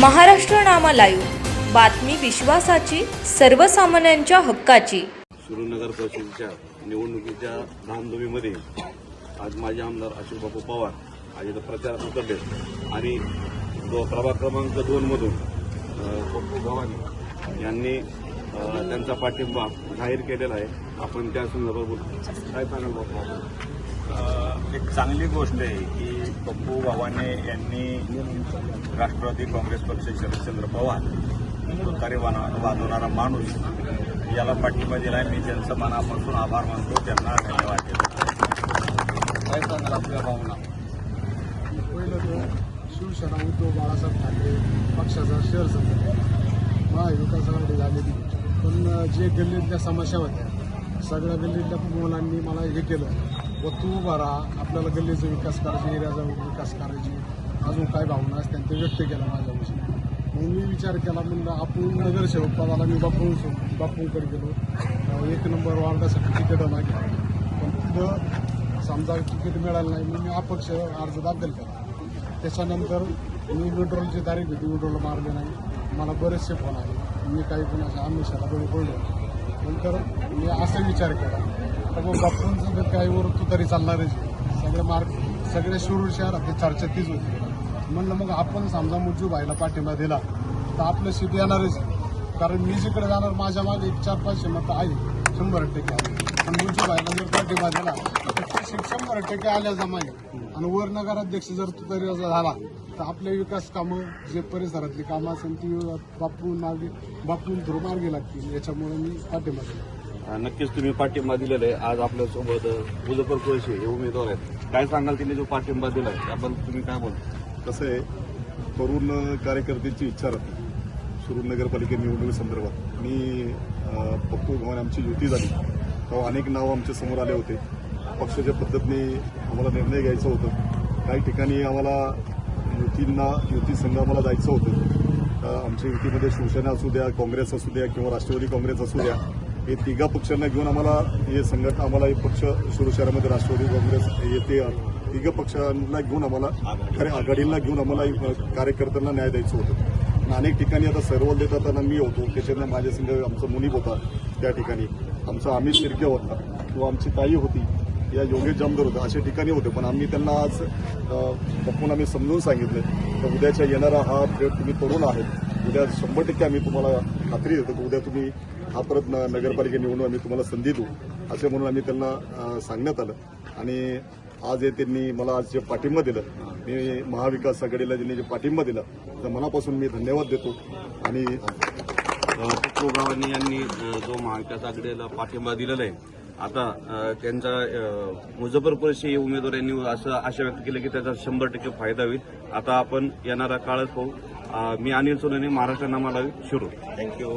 Maharashtra Nama live बातमी विश्वासाची सर्वसामान्यांच्या हक्काची. सुरेंद्रनगर परिषदेच्या निवडणुकीच्या धामधुमीमध्ये आज माजी आमदार अशोक बापू पवार आज इथं प्रचारात उतरले आणि प्रभाग क्रमांक दोन मधून पप्पू गव्हाणे यांनी त्यांचा पाठिंबा जाहीर केलेला आहे. आपण त्या संदर्भात बोलतो काय सांगाल बापू? आपण? एक चांगली गोष्ट आहे की पप्पू भावाने यांनी राष्ट्रवादी काँग्रेस पक्ष शरदचंद्र पवार तुतारी वाजवणारा माणूस याला पाठिंबा दिला मी त्यांचं मनापासून आभार मानतो. त्यांना धन्यवाद देतो. काय सांगाल आपल्या भावना? पहिलं तर शिवसेना उद्धव बाळासाहेब ठाकरे पक्षाचा शहर संघ महाविकास झालेली पण जे गल्लीतल्या समस्या होत्या सगळ्या गल्लीतल्या मुलांनी मला हे केलं. व तू भरा आपल्याला गल्लीचा विकास करायची एरियाचा विकास करायची अजून काय भावना असतात ते व्यक्त केल्या माझ्यापासून म्हणून मी विचार केला म्हणलं आपण नगरसेवक पदाला मी बापू बापूंकडे गेलो. एक नंबर वार्डासाठी तिकीट मागे पण तिथं समजा तिकीट मिळालं नाही मग मी अपक्ष अर्ज दाखल केला. त्याच्यानंतर मी विड्रॉलची तारीख होती विड्रॉल मारले नाही. मला बरेचसे फोन आले. मी काही कोणाच्या आमिषाला बळी पडलो नंतर मी असा विचार केला तर मग बापूंचं जर काही वर तू तरी चालणार आहे. सगळे मार्ग सगळे शिरूर शहरात चर्चा तीच होती. म्हणलं मग आपण समजा मुज्जू भाईला पाठिंबा दिला तर आपलं सीट येणारच कारण मी जिकडे जाणार माझ्या मागे एक चार पाचशे मतं आहे शंभर टक्के आहे पण मुज्जू भाईला जर पाठिंबा दिला तर सीट शंभर टक्के आल्या जमाई. आणि वर नगराध्यक्ष जर तू तरी असा झाला तर आपले विकास कामं जे परिसरातली कामं असेल ती बापून मार्गे बापून थ्रू मार्गी लागतील. याच्यामुळे मी पाठिंबा दिला. नक्कीच तुम्ही पाठिंबा दिलेला आहे. आज आपल्यासोबत मुजफ्फर कुरेशी हे उमेदवार आहेत. काय सांगाल तिने जो पाठिंबा आहे त्याबद्दल तुम्ही काय बोल कसं आहे तरुण कार्यकर्त्यांची इच्छा राहते. सुरू नगरपालिका निवडणुकीसंदर्भात मी पप्पू भवन आमची युती झाली. तेव्हा अनेक नावं आमच्यासमोर आले होते. पक्षाच्या पद्धतीने आम्हाला निर्णय घ्यायचा होतं. काही ठिकाणी आम्हाला युतींना युती संघामाला आम्हाला जायचं होतं. आमच्या युतीमध्ये शिवसेना असू द्या काँग्रेस असू द्या किंवा राष्ट्रवादी काँग्रेस असू द्या हे तिघा पक्षांना घेऊन आम्हाला हे संघटना आम्हाला हे पक्ष सुरू शहरामध्ये राष्ट्रवादी काँग्रेस येते तिघ पक्षांना घेऊन आम्हाला खऱ्या आघाडीला घेऊन आम्हाला कार्यकर्त्यांना न्याय द्यायचं होतं. आणि अनेक ठिकाणी आता सर्वल देत असताना मी होतो. त्याच्यानं माझ्या संघ आमचा मुनीप होता त्या ठिकाणी. आमचा अमित शिर्के होता. किंवा आमची ताई होती. या योगेश जामदार होता. अशा ठिकाणी होते. पण आम्ही त्यांना आज पप्पून बघून आम्ही समजून सांगितलं तर उद्याच्या येणारा हा प्लेट तुम्ही तरुण आहेत. उद्या शंभर टक्के आम्ही तुम्हाला खात्री देतो की उद्या तुम्ही हा परत न- नगरपालिका निवडून आम्ही तुम्हाला संधी देऊ असे म्हणून आम्ही त्यांना सांगण्यात आलं. आणि आज हे त्यांनी मला आज जे पाठिंबा दिलं मी महाविकास आघाडीला ज्यांनी जे पाठिंबा दिला तर मनापासून मी धन्यवाद देतो. आणि गव्हाणे यांनी जो महाविकास आघाडीला पाठिंबा दिलेला आहे आता त्यांचा मुजफ्फरपूरचे उमेदवार यांनी असं आशा व्यक्त केली की त्याचा शंभर टक्के फायदा होईल. आता आपण येणारा काळच पाहू. मी अनिल सोनेने महाराष्ट्र नामाला शिरू. Thank you